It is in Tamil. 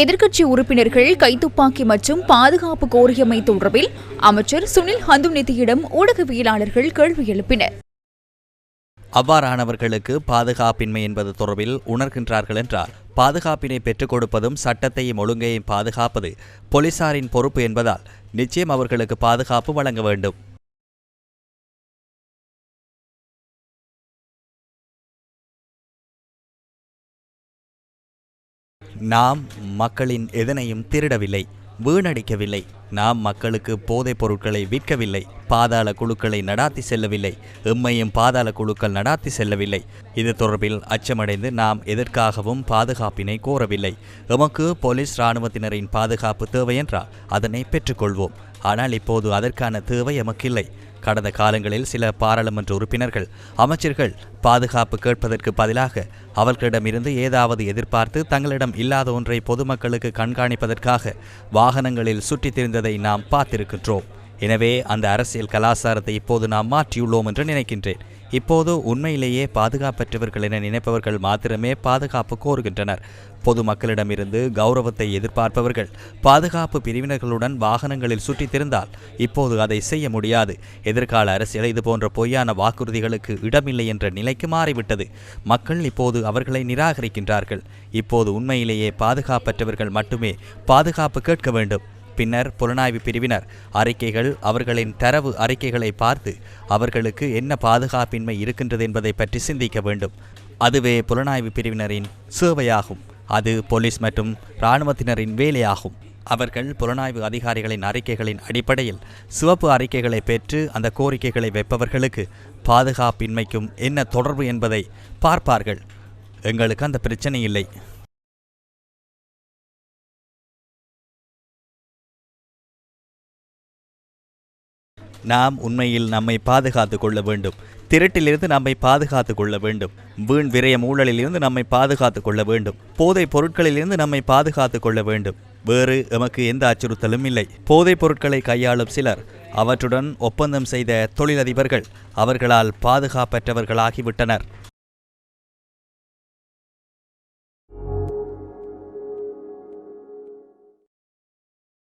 எதிர்க்கட்சி உறுப்பினர்கள் கைத்துப்பாக்கி மற்றும் பாதுகாப்பு கோரியமை தொடர்பில் அமைச்சர் சுனில் ஹந்துநிதியிடம் ஊடகவியலாளர்கள் கேள்வி எழுப்பினர். அவ்வாறானவர்களுக்கு பாதுகாப்பின்மை என்பது தொடர்பில் உணர்கின்றார்கள் என்றால் பாதுகாப்பினை பெற்றுக் கொடுப்பதும் சட்டத்தையும் ஒழுங்கையும் பாதுகாப்பது போலீசாரின் பொறுப்பு என்பதால் நிச்சயம் அவர்களுக்கு பாதுகாப்பு வழங்க வேண்டும். நாம் மக்களின் எதனையும் திருடவில்லை வீணடிக்கவில்லை. நாம் மக்களுக்கு போதைப் பொருட்களை விற்கவில்லை பாதாள குழுக்களை நடாத்தி செல்லவில்லை எம்மையும் பாதாள குழுக்கள் நடாத்தி செல்லவில்லை. இது தொடர்பில் அச்சமடைந்து நாம் எதற்காகவும் பாதுகாப்பினை கோரவில்லை. எமக்கு போலீஸ் இராணுவத்தினரின் பாதுகாப்பு தேவை என்றால் அதனை பெற்றுக்கொள்வோம் ஆனால் இப்போது அதற்கான தேவை எமக்கில்லை. கடந்த காலங்களில் சில பாராளுமன்ற உறுப்பினர்கள் அமைச்சர்கள் பாதுகாப்பு கேட்பதற்கு பதிலாக அவர்களிடமிருந்து ஏதாவது எதிர்பார்த்து தங்களிடம் இல்லாத ஒன்றை பொதுமக்களுக்கு கண்காணிப்பதற்காக வாகனங்களில் சுற்றித் திரிந்ததை நாம் பார்த்திருக்கின்றோம். எனவே அந்த அரசியல் கலாச்சாரத்தை இப்போது நாம் மாற்றியுள்ளோம் என்று நினைக்கின்றேன். இப்போது உண்மையிலேயே பாதுகாப்பற்றவர்கள் என நினைப்பவர்கள் மாத்திரமே பாதுகாப்பு கோருகின்றனர். பொதுமக்களிடமிருந்து கௌரவத்தை எதிர்பார்ப்பவர்கள் பாதுகாப்பு பிரிவினர்களுடன் வாகனங்களில் சுற்றித் திரிந்தால் இப்போது அதை செய்ய முடியாது. எதிர்கால அரசியல் இதுபோன்ற பொய்யான வாக்குறுதிகளுக்கு இடமில்லை என்ற நிலைக்கு மாறிவிட்டது. மக்கள் இப்போது அவர்களை நிராகரிக்கின்றார்கள். இப்போது உண்மையிலேயே பாதுகாப்பற்றவர்கள் மட்டுமே பாதுகாப்பு கேட்க வேண்டும். பின்னர் புலனாய்வு பிரிவினர். அறிக்கைகள் அவர்களின் தரவு அறிக்கைகளை பார்த்து அவர்களுக்கு என்ன பாதுகாப்பின்மை இருக்கின்றது என்பதை பற்றி சிந்திக்க வேண்டும். அதுவே புலனாய்வு பிரிவினரின் சேவையாகும். அது போலீஸ் மற்றும் இராணுவத்தினரின் வேலையாகும். அவர்கள் புலனாய்வு அதிகாரிகளின் அறிக்கைகளின் அடிப்படையில் சிவப்பு அறிக்கைகளை பெற்று அந்த கோரிக்கைகளை வைப்பவர்களுக்கு பாதுகாப்பின்மைக்கும் என்ன தொடர்பு என்பதை பார்ப்பார்கள். எங்களுக்கு அந்த பிரச்சனை இல்லை. நாம் உண்மையில் நம்மை பாதுகாத்துக் கொள்ள வேண்டும். திருட்டிலிருந்து நம்மை பாதுகாத்துக் கொள்ள வேண்டும். வீண் விரயம் ஊழலிலிருந்து நம்மை பாதுகாத்துக் கொள்ள வேண்டும். போதைப் பொருட்களிலிருந்து நம்மை பாதுகாத்துக் கொள்ள வேண்டும். வேறு எமக்கு எந்த அச்சுறுத்தலும் இல்லை. போதைப் பொருட்களை கையாளும் சிலர் அவற்றுடன் ஒப்பந்தம் செய்த தொழிலதிபர்கள் அவர்களால் பாதுகாப்பற்றவர்களாகிவிட்டனர்.